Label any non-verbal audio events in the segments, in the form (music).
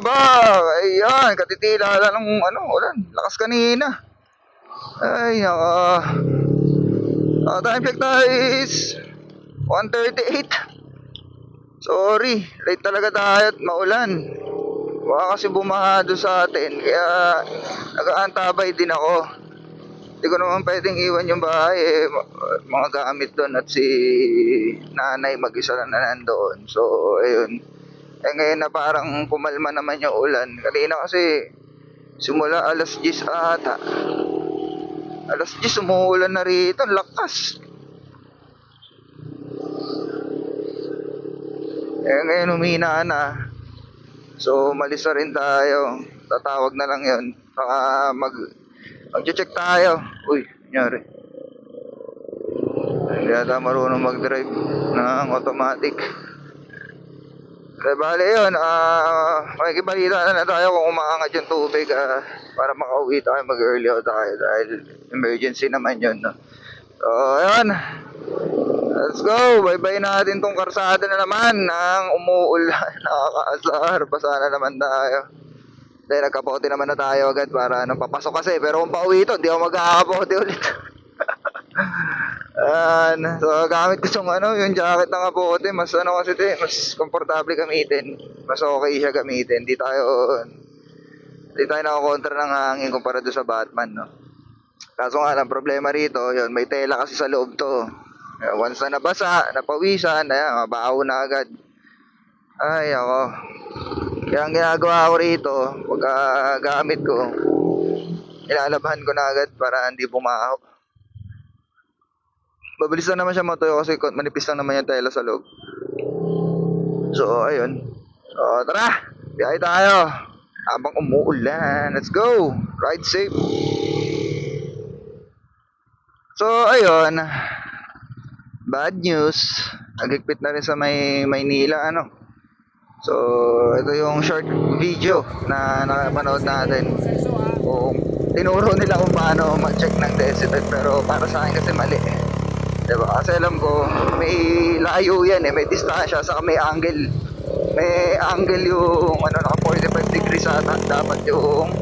ba? Ayan, katitila lang ng ano, ulan. Lakas kanina. Ay, naka. Ah, time is 1.38. Sorry, late talaga tayo at maulan. Baka kasi bumaha doon sa atin, kaya nag-aantabay din ako. Hindi ko naman pwedeng iwan yung bahay eh, mga gamit doon at si nanay mag-isa lang na nandoon. So, ayun. Eh ngayon na parang pumalma naman yung ulan. Kanina kasi simula alas 10 ata. Alas 10 umuulan na rito. Lakas. Eh ngayon humina na. So umalis rin tayo. Tatawag na lang yon. Baka mag mag-check tayo. Uy, nangyari. Hindi marunong mag-drive ng automatic. Eh, bale yun, ah, makikibalita na na tayo kung umaangat yung tubig ah, para makauwi tayo, mag-early out tayo dahil emergency naman yun. No? So, ayun. Let's go. Bye-bye natin tong karsada na naman ng umuulan. (laughs) Nakakaasar. Basa na naman tayo. Dahil nagkapote naman na tayo agad para nung papasok kasi. Pero kung pauwi ito, hindi ako magkakapote ulit. (laughs) Ayan. so, gamit ko yung ano, yung jacket ng kapote. Mas ano kasi ito eh, mas komportable gamitin. Mas okay siya gamitin. Hindi tayo, hindi tayo nakakontra ng hangin kumpara doon sa Batman, no? Kaso nga lang, problema rito, yun, may tela kasi sa loob to. Once na nabasa, napawisan, ayan, mabaho na agad. Ay, ako. Kaya ang ginagawa ko rito, pagka gamit ko, ilalabhan ko na agad para hindi bumaho. Mabilis lang naman siya matuyo kasi manipis lang naman yung tela sa loob. So, ayun. So, tara! Biyahe tayo! Habang umuulan. Let's go! Ride safe! So, ayun. Bad news. Nagigpit na rin sa may Maynila, ano. So, ito yung short video na nakapanood natin. Kung tinuro nila kung paano mag-check ng decibel, pero para sa akin kasi mali eh. Diba? Kasi alam ko, may layo yan eh, may distansya, saka may angle. May angle yung, ano, naka 45 degrees ata, dapat yung,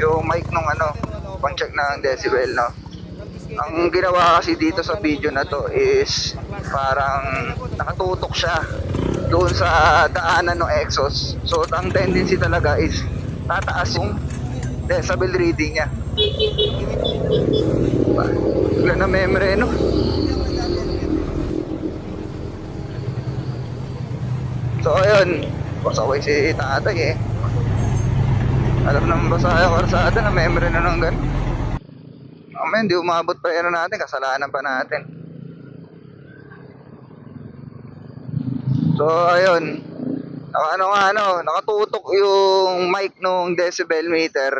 yung mic nung ano, pang check ng decibel, no? Ang ginawa kasi dito sa video na to is parang nakatutok siya doon sa daanan ng exhaust. So, ang tendency talaga is tataas yung decibel reading niya. Wala na memory, no? So, ayun. Pasaway si tatay eh. Alam naman ba sa karsada na memory na ng ganun? Mamaya, hindi umabot pa yun natin. Kasalanan pa natin. So, ayun. Naka, ano nga, ano, nakatutok yung mic nung decibel meter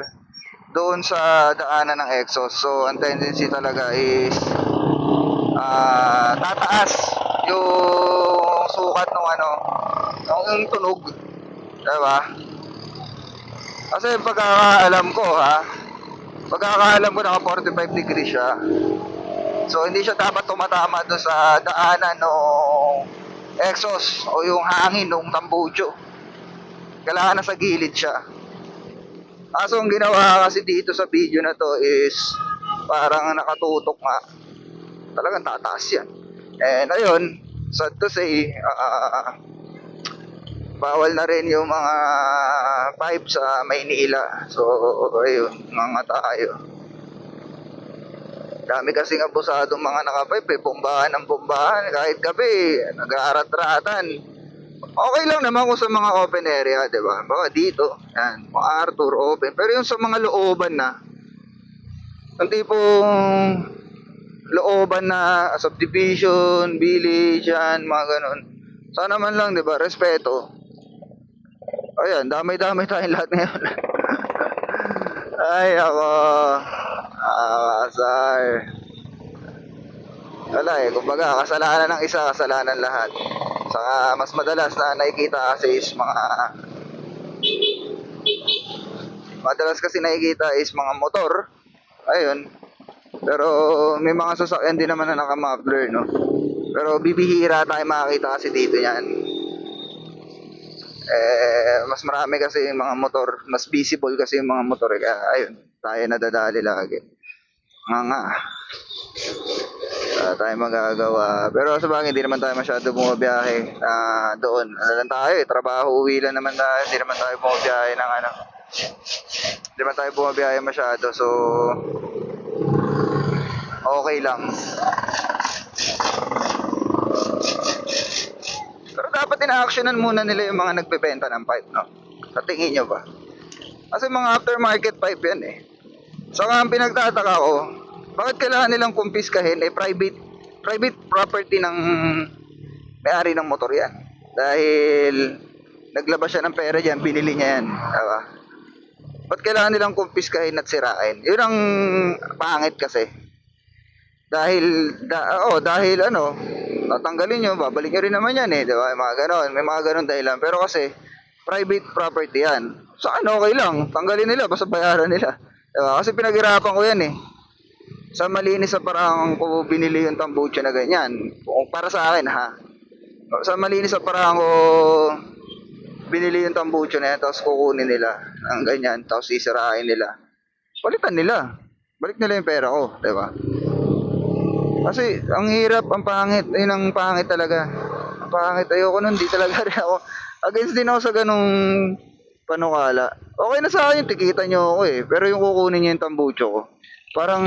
doon sa daanan ng exhaust. So, ang tendency talaga is ah tataas yung sukat ng ano, yung tunog. Diba? Kasi pagkakaalam ko ha, pagkakaalam ko naka 45 degree siya. So, hindi siya dapat tumatama doon sa daanan ng exhaust o yung hangin ng tambucho. Kailangan nasa gilid siya. Kaso ang ginawa kasi dito sa video na to is parang nakatutok nga. Talagang tataas yan. And ayun, sad to say, ah, bawal na rin yung mga pipe sa Maynila. So, ayun, mga tayo. Dami kasing abusadong mga nakapipe, eh, bombahan ng bombahan, kahit gabi, nag-aarat-ratan. Okay lang naman kung sa mga open area, di ba? Baka dito, yan, mga Arthur, open. Pero yung sa mga looban na, ang tipong looban na subdivision, village, yan, mga ganun. Sana man lang, di ba, respeto. Ayan, damay-damay tayong lahat ngayon. (laughs) Ay, ako. Ah, asar. Wala eh, kumbaga, kasalanan ng isa, kasalanan lahat. Saka, mas madalas na nakikita kasi is mga madalas kasi nakikita is mga motor. Ayun. Pero may mga sasakyan din naman na naka-muffler, no? Pero bibihira tayo makakita kasi dito yan. Eh, mas marami kasi yung mga motor, mas visible kasi yung mga motor. eh. Kaya ayun, tayo nadadali lagi. Nga. Wala tayong magagawa. Pero sa bagay, hindi naman tayo masyado bumabiyahe na doon. Ano lang tayo eh, trabaho, uwi lang naman tayo. Hindi naman tayo bumabiyahe ng ano. Hindi naman tayo bumabiyahe masyado. So, okay lang. Pero dapat ina-actionan muna nila yung mga nagbebenta ng pipe, no? Sa tingin nyo ba? Kasi mga aftermarket pipe yan eh. Saka ang pinagtataka ko, bakit kailangan nilang kumpiskahin eh private private property ng may-ari ng motor yan. Dahil naglabas siya ng pera diyan, binili niya yan. Diba? Ba't kailangan nilang kumpiskahin at sirain? Yun ang pangit kasi. Dahil, da, oh, dahil ano, tatanggalin nyo, babalik nyo rin naman yan eh, di ba? Mga ganon, may mga ganon dahilan. Pero kasi, private property yan. Sa ano, okay lang, tanggalin nila, basta bayaran nila. Di ba? Kasi pinaghirapan ko yan eh. Sa malinis sa parang ko binili yung tambucha na ganyan. Kung para sa akin ha. Sa malinis sa parang ko binili yung tambucha na yan, tapos kukunin nila ng ganyan, tapos sisirain nila. Balikan nila. Balik nila yung pera ko, di ba? Kasi ang hirap, ang pangit, yun ang pangit talaga. Ang pangit, ayoko nun, di talaga rin ako. Against din ako sa ganung panukala. Okay na sa akin, tikita nyo ako eh. Pero yung kukunin niya yung tambucho ko, parang,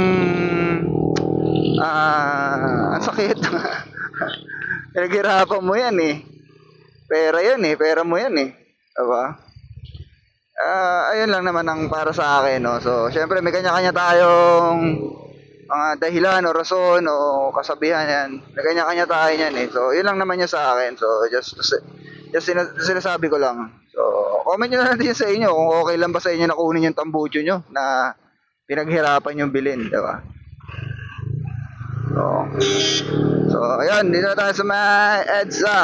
ah, ang sakit. (laughs) Pinaghirapan mo yan eh. Pera yan eh, pera mo yan eh. Diba? Ah, ayun lang naman ang para sa akin, no. So, syempre may kanya-kanya tayong mga dahilan o rason o kasabihan yan. May kanya-kanya tayo yan eh. So, yun lang naman yun sa akin. So, just, just sina- sinasabi ko lang. So, comment nyo na natin sa inyo kung okay lang ba sa inyo na kunin yung tambucho nyo na pinaghirapan yung bilhin, di ba? So, so, ayan, dito tayo sa mga EDSA.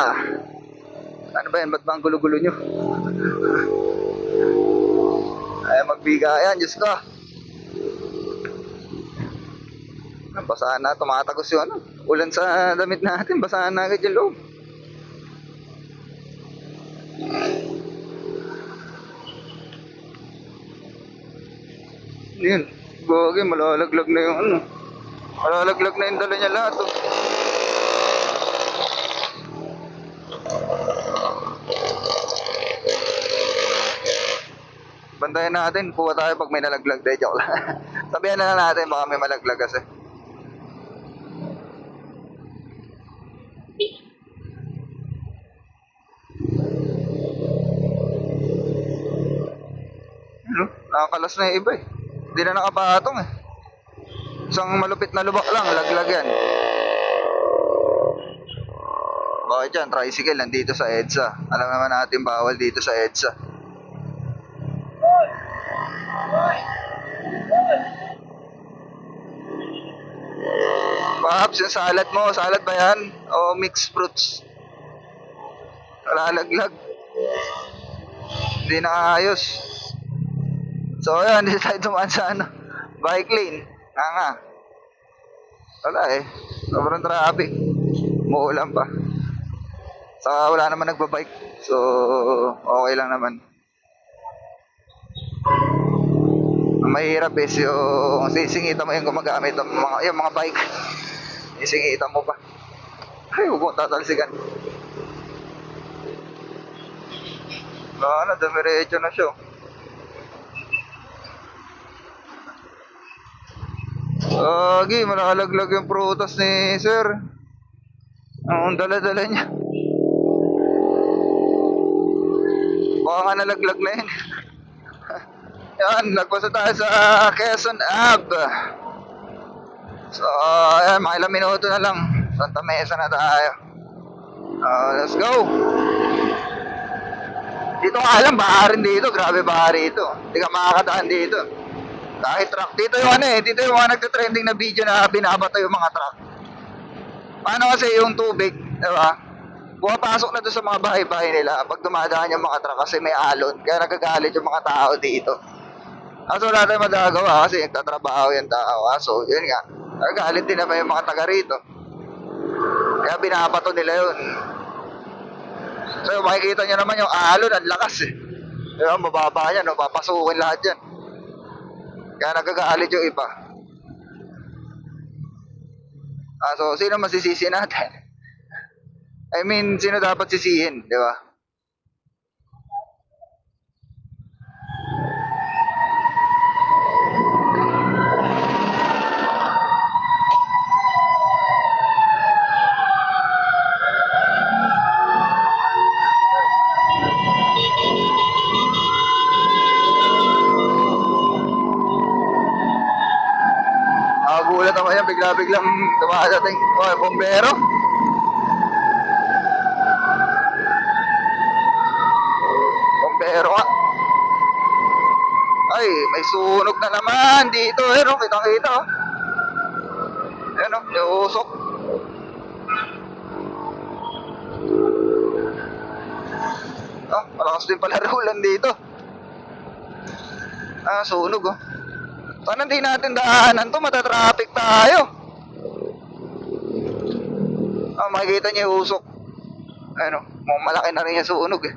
Ano ba yan? Ba't ba ang gulo-gulo nyo? (laughs) Ay, magbigayan, Diyos ko. Basahan na, tumatagos yung ano. Ulan sa damit natin, basahan na agad yung loob. Yun, gogi, malalaglag na yung ano. Malalaglag na yung dala niya lahat. Oh. Bantayan natin, kuha tayo pag may nalaglag. De, joke lang. (laughs) Sabihan na natin, baka may malaglag kasi. Ano? Nakakalas na yung iba eh. Hindi na nakapatong eh. Isang malupit na lubak lang, laglag yan. Bakit yan? Tricycle nandito sa EDSA. Alam naman natin bawal dito sa EDSA. Perhaps yung salad mo, salad ba yan? O mixed fruits? Lalaglag. Hindi na ayos. So ayan, (laughs) hindi tayo dumaan sa ano, bike lane. Nga nga. Wala eh. Sobrang traffic. Muulan pa. Saka wala naman nagbabike. So, okay lang naman. Mahirap is yung sisingitan mo yung gumagamit ng mga, yung mga bike. (laughs) Sisingitan mo pa. Ay, huwag mo tatalsikan. Wala na, dumiretso na siya. Lagi, malakalaglag yung prutas ni sir. Ang dala-dala niya. Baka nga nalaglag na yun. (laughs) Yan, nagpasa tayo sa Quezon Ave. So, ayan, mga ilang minuto na lang. Santa Mesa na tayo. Uh, let's go. Dito nga lang, baharin dito. Grabe bahari ito. Hindi ka makakadaan dito. Kahit truck. Dito yung ano eh, dito yung mga nagtitrending na video na binabato yung mga truck. Paano kasi yung tubig, di ba? Pumapasok na doon sa mga bahay-bahay nila pag dumadaan yung mga truck kasi may alon. Kaya nagagalit yung mga tao dito. Kaso wala tayong magagawa kasi nagtatrabaho yung tao. Kaso, yun nga. Nagagalit din naman yung mga taga rito. Kaya binabato nila yun. So makikita nyo naman yung alon, ang lakas eh. Diba, mababa yan, no? papasukin lahat yan. Kaya nagkakaalit yung iba. Ah, so sino masisisi natin? I mean, sino dapat sisihin, di ba? Nakagulat ako yan, bigla-biglang dumadating. Oh, bombero. Bombero ka. Ay, may sunog na naman dito. Eh, no? Kitang-kita, oh. Ayan, oh, yung usok. Ah, malakas din pala (laughs) ulan dito. Ah, sunog, oh. Sana hindi natin daanan to, matatraffic tayo. Ah, makikita niyo yung usok. Ano, malaki na rin yung sunog eh.